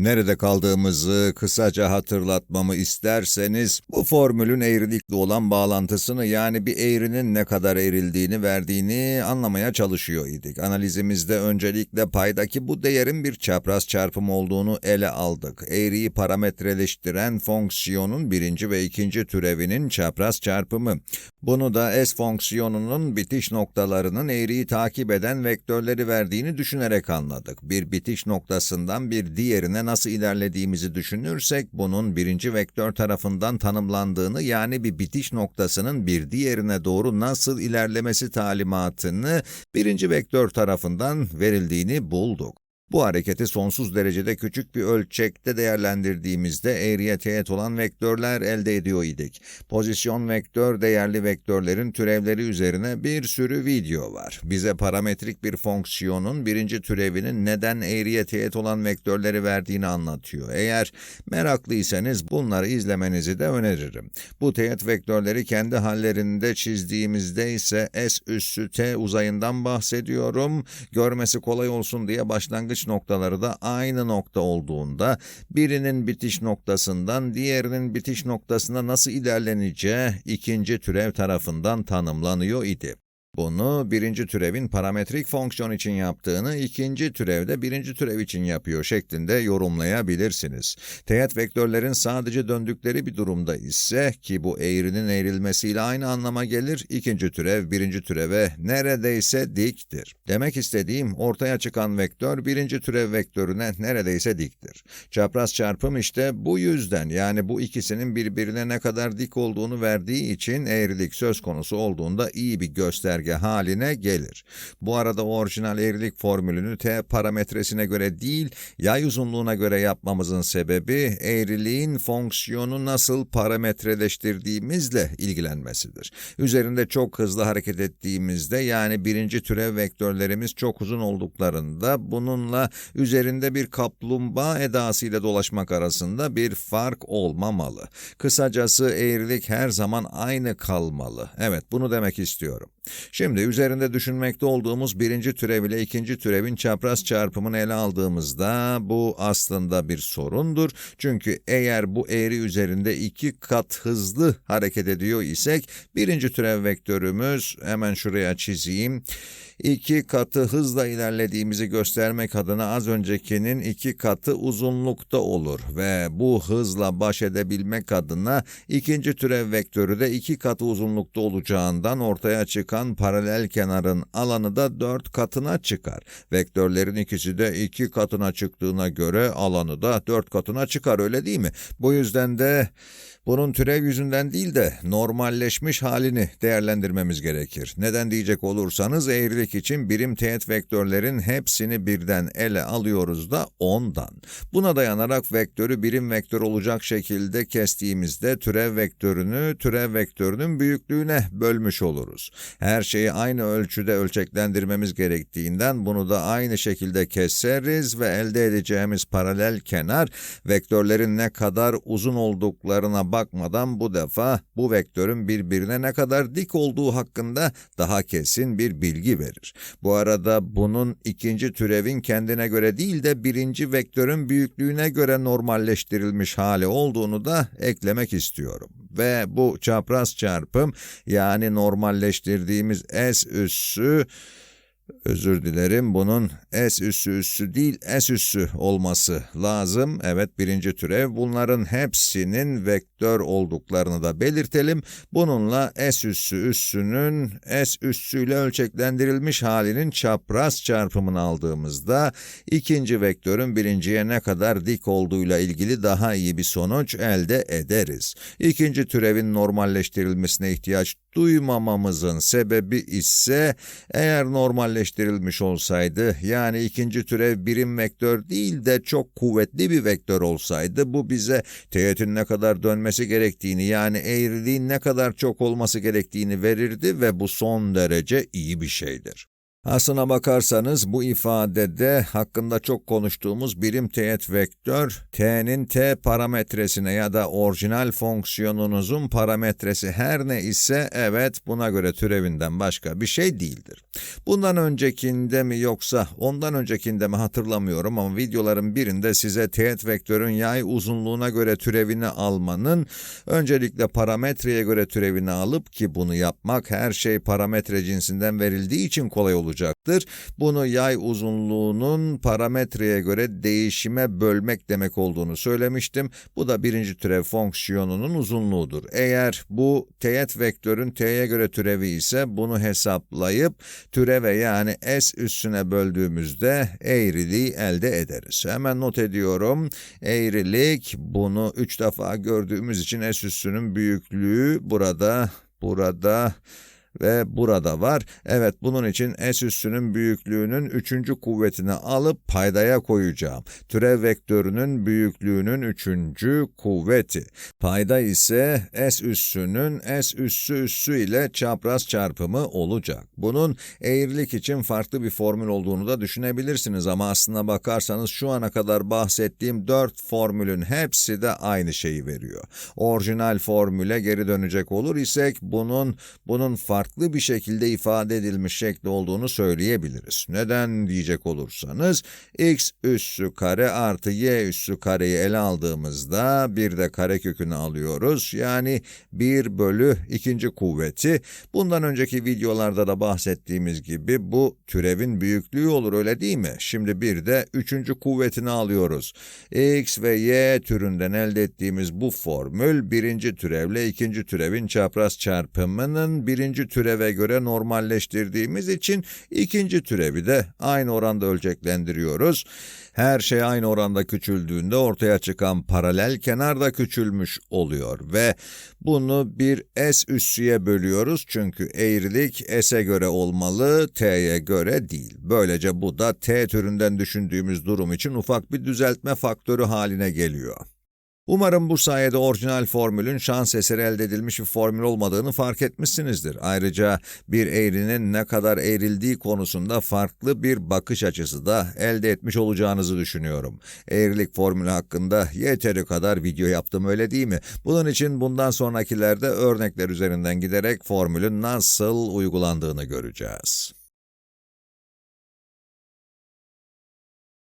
Nerede kaldığımızı kısaca hatırlatmamı isterseniz, bu formülün eğrilikle olan bağlantısını yani bir eğrinin ne kadar eğrildiğini verdiğini anlamaya çalışıyor idik. Analizimizde öncelikle paydaki bu değerin bir çapraz çarpım olduğunu ele aldık. Eğriyi parametreleştiren fonksiyonun birinci ve ikinci türevinin çapraz çarpımı. Bunu da s fonksiyonunun bitiş noktalarının eğriyi takip eden vektörleri verdiğini düşünerek anladık. Bir bitiş noktasından bir diğerine nasıl ilerlediğimizi düşünürsek, bunun birinci vektör tarafından tanımlandığını yani bir bitiş noktasının bir diğerine doğru nasıl ilerlemesi talimatını birinci vektör tarafından verildiğini bulduk. Bu hareketi sonsuz derecede küçük bir ölçekte değerlendirdiğimizde eğriye teğet olan vektörler elde ediyor idik. Pozisyon vektör değerli vektörlerin türevleri üzerine bir sürü video var. Bize parametrik bir fonksiyonun birinci türevinin neden eğriye teğet olan vektörleri verdiğini anlatıyor. Eğer meraklıysanız bunları izlemenizi de öneririm. Bu teğet vektörleri kendi hallerinde çizdiğimizde ise S üssü T uzayından bahsediyorum. Görmesi kolay olsun diye başlangıç noktaları da aynı nokta olduğunda birinin bitiş noktasından diğerinin bitiş noktasına nasıl ilerleneceği ikinci türev tarafından tanımlanıyor idi. Bunu birinci türevin parametrik fonksiyon için yaptığını ikinci türevde birinci türev için yapıyor şeklinde yorumlayabilirsiniz. Teğet vektörlerin sadece döndükleri bir durumda ise ki bu eğrinin eğrilmesiyle aynı anlama gelir, ikinci türev birinci türeve neredeyse diktir. Demek istediğim ortaya çıkan vektör birinci türev vektörüne neredeyse diktir. Çapraz çarpım işte bu yüzden yani bu ikisinin birbirine ne kadar dik olduğunu verdiği için eğrilik söz konusu olduğunda iyi bir gösterge haline gelir. Bu arada orijinal eğrilik formülünü t parametresine göre değil, yay uzunluğuna göre yapmamızın sebebi eğriliğin fonksiyonu nasıl parametreleştirdiğimizle ilgilenmesidir. Üzerinde çok hızlı hareket ettiğimizde yani birinci türev vektörlerimiz çok uzun olduklarında bununla üzerinde bir kaplumbağa edasıyla dolaşmak arasında bir fark olmamalı. Kısacası eğrilik her zaman aynı kalmalı. Evet bunu demek istiyorum. Şimdi üzerinde düşünmekte olduğumuz birinci türev ile ikinci türevin çapraz çarpımını ele aldığımızda bu aslında bir sorundur. Çünkü eğer bu eğri üzerinde iki kat hızlı hareket ediyor isek birinci türev vektörümüz hemen şuraya çizeyim. İki katı hızla ilerlediğimizi göstermek adına az öncekinin iki katı uzunlukta olur ve bu hızla baş edebilmek adına ikinci türev vektörü de iki katı uzunlukta olacağından ortaya çıkan paralel kenarın alanı da dört katına çıkar. Vektörlerin ikisi de iki katına çıktığına göre alanı da dört katına çıkar öyle değil mi? Bu yüzden de bunun türev yüzünden değil de normalleşmiş halini değerlendirmemiz gerekir. Neden diyecek olursanız eğrilik için birim teğet vektörlerin hepsini birden ele alıyoruz da ondan. Buna dayanarak vektörü birim vektör olacak şekilde kestiğimizde türev vektörünü türev vektörünün büyüklüğüne bölmüş oluruz. Her şeyi aynı ölçüde ölçeklendirmemiz gerektiğinden bunu da aynı şekilde keseriz ve elde edeceğimiz paralel kenar vektörlerin ne kadar uzun olduklarına bakmadan bu defa bu vektörün birbirine ne kadar dik olduğu hakkında daha kesin bir bilgi verir. Bu arada bunun ikinci türevin kendine göre değil de birinci vektörün büyüklüğüne göre normalleştirilmiş hali olduğunu da eklemek istiyorum. Ve bu çapraz çarpım yani normalleştirdiğimiz S üssü Özür dilerim bunun S üssü üssü değil S üssü olması lazım. Evet birinci türev bunların hepsinin vektör olduklarını da belirtelim. Bununla S üssü üssünün S üssüyle ölçeklendirilmiş halinin çapraz çarpımını aldığımızda ikinci vektörün birinciye ne kadar dik olduğuyla ilgili daha iyi bir sonuç elde ederiz. İkinci türevin normalleştirilmesine ihtiyaç duymamamızın sebebi ise eğer normalleştirilmiş olsaydı yani ikinci türev birim vektör değil de çok kuvvetli bir vektör olsaydı bu bize teğetin ne kadar dönmesi gerektiğini yani eğriliğin ne kadar çok olması gerektiğini verirdi ve bu son derece iyi bir şeydir. Aslına bakarsanız bu ifadede hakkında çok konuştuğumuz birim teğet vektör, t'nin t parametresine ya da orijinal fonksiyonunuzun parametresi her ne ise evet buna göre türevinden başka bir şey değildir. Bundan öncekinde mi yoksa ondan öncekinde mi hatırlamıyorum ama videoların birinde size teğet vektörün yay uzunluğuna göre türevini almanın öncelikle parametreye göre türevini alıp ki bunu yapmak her şey parametre cinsinden verildiği için kolay olacaktır. Bunu yay uzunluğunun parametreye göre değişime bölmek demek olduğunu söylemiştim. Bu da birinci türev fonksiyonunun uzunluğudur. Eğer bu teğet vektörün t'ye göre türevi ise bunu hesaplayıp türeve yani s üssüne böldüğümüzde eğriliği elde ederiz. Hemen not ediyorum. Eğrilik bunu 3 defa gördüğümüz için s üssünün büyüklüğü burada, burada ve burada var. Evet bunun için s üssünün büyüklüğünün üçüncü kuvvetini alıp paydaya koyacağım. Türev vektörünün büyüklüğünün üçüncü kuvveti. Payda ise s üssünün s üssü üssü ile çapraz çarpımı olacak. Bunun eğrilik için farklı bir formül olduğunu da düşünebilirsiniz ama aslına bakarsanız şu ana kadar bahsettiğim dört formülün hepsi de aynı şeyi veriyor. Orijinal formüle geri dönecek olur isek bunun bunun farklı farklı bir şekilde ifade edilmiş şekli olduğunu söyleyebiliriz. Neden diyecek olursanız x üssü kare artı y üssü kareyi ele aldığımızda bir de karekökünü alıyoruz. Yani 1 bölü ikinci kuvveti. Bundan önceki videolarda da bahsettiğimiz gibi bu türevin büyüklüğü olur öyle değil mi? Şimdi bir de üçüncü kuvvetini alıyoruz. x ve y türünden elde ettiğimiz bu formül birinci türevle ikinci türevin çapraz çarpımının birinci türeve göre normalleştirdiğimiz için ikinci türevi de aynı oranda ölçeklendiriyoruz. Her şey aynı oranda küçüldüğünde ortaya çıkan paralel kenar da küçülmüş oluyor ve bunu bir s üssüye bölüyoruz çünkü eğrilik s'e göre olmalı, t'ye göre değil. Böylece bu da t türünden düşündüğümüz durum için ufak bir düzeltme faktörü haline geliyor. Umarım bu sayede orijinal formülün şans eseri elde edilmiş bir formül olmadığını fark etmişsinizdir. Ayrıca bir eğrinin ne kadar eğrildiği konusunda farklı bir bakış açısı da elde etmiş olacağınızı düşünüyorum. Eğrilik formülü hakkında yeteri kadar video yaptım öyle değil mi? Bunun için bundan sonrakilerde örnekler üzerinden giderek formülün nasıl uygulandığını göreceğiz.